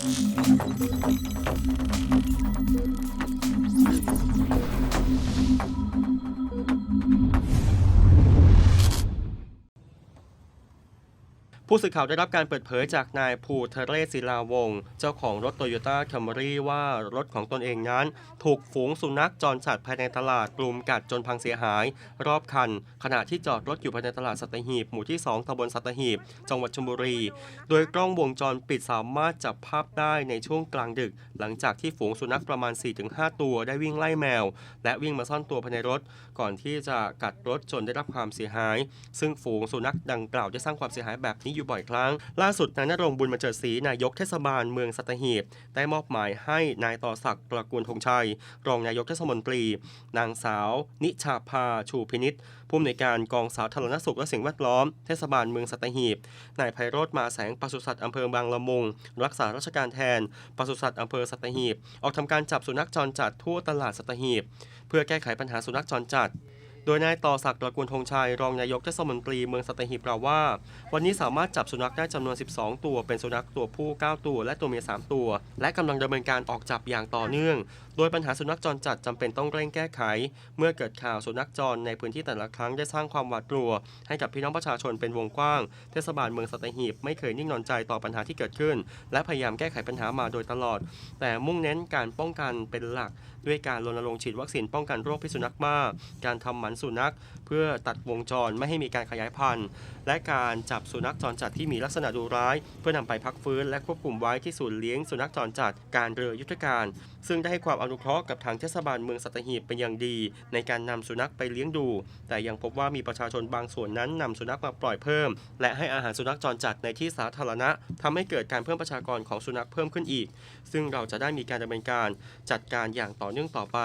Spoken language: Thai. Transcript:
Thank you. ผู้สื่อข่าวได้รับการเปิดเผยจากนายภูเทเรศศิลาวงศ์เจ้าของรถโตโยต้าแคมรี่ว่ารถของตนเองนั้น ถูกฝูงสุนัขจรจัดภายในตลาดกลุ่มกัดจนพังเสียหาย รอบคัน ขณะที่จอดรถอยู่ภายในตลาดสัตหีบหมู่ที่ 2ตำบลสัตหีบ จังหวัดชลบุรี โดยกล้องวงจรปิดสามารถจับภาพได้ในช่วงกลางดึก หลังจากที่ฝูงสุนัขประมาณ 4-5 ตัวได้วิ่งไล่แมว และวิ่งมาซ่อนตัวภายในรถ ก่อนที่จะกัดรถจนได้รับความเสียหาย ซึ่งฝูงสุนัขดังกล่าวได้สร้างความเสียหายแบบนี้อยู่บ่อยครั้ง ล่าสุดนายนรงบุญมาเจิดศรีนายกเทศบาลเมืองสัตหีบ ได้มอบหมายให้นายต่อศักดิ์ตระกูลธงชัย รองนายกเทศมนตรี นางสาว นิชาภาชูพินิษผู้อำนวยการกองสาธารณสุขและสิ่งแวดล้อมเทศบาลเมืองสัตหีบนายไพโรธมาแสงปศุสัตว์อำเภอบางละมุง รักษาราชการแทนปศุสัตว์อำเภอสัตหีบ ออกทำการจับสุนัขจรจัดทั่วตลาดสัตหีบ เพื่อแก้ไขปัญหาสุนัขจรจัด โดยนายต่อศักดิ์ตระกูลธงชัยรองนายกเทศมนตรีเมืองสัตหีบกล่าวว่า วันนี้สามารถจับสุนัขได้จำนวน 12 ตัว เป็นสุนัขตัวผู้ 9 ตัว และตัวเมีย 3 ตัว และกำลังดำเนินการออกจับอย่างต่อเนื่อง โดยปัญหาสุนัขจรจัดจำเป็นต้องเร่งแก้ไข เมื่อเกิดข่าวสุนัขจรในพื้นที่แต่ละครั้งได้สร้างความหวาดกลัว ให้กับพี่น้องประชาชนเป็นวงกว้าง เทศบาลเมืองสัตหีบไม่เคยนิ่งนอนใจต่อปัญหาที่เกิดขึ้น และพยายามแก้ไขปัญหามาโดยตลอด แต่มุ่งเน้นการป้องกันเป็นหลัก ด้วยการรณรงค์ฉีดวัคซีนป้องกันโรคพิษสุนัขบ้าการทำหมันสุนัข เพื่อตัดวงจรไม่ให้มีการขยายพันธุ์ และการจับสุนัขจรจัดที่มีลักษณะดุร้าย เพื่อนำไปพักฟื้นและควบคุมไว้ที่ศูนย์เลี้ยงสุนัขจรจัดการเรือยุทธการ ซึ่งได้ให้ความอนุเคราะห์กับทางเทศบาลเมืองสัตหีบเป็นอย่างดี ในการนำสุนัขไปเลี้ยงดู แต่ยังพบว่ามีประชาชนบางส่วนนั้นนำสุนัขมาปล่อยเพิ่ม และให้อาหารสุนัขจรจัดในที่สาธารณะทำให้เกิดการเพิ่มประชากรของสุนัขเพิ่มขึ้นอีก ซึ่งเราจะได้มีการดำเนินการจัดการอย่างต่อเนื่องต่อไป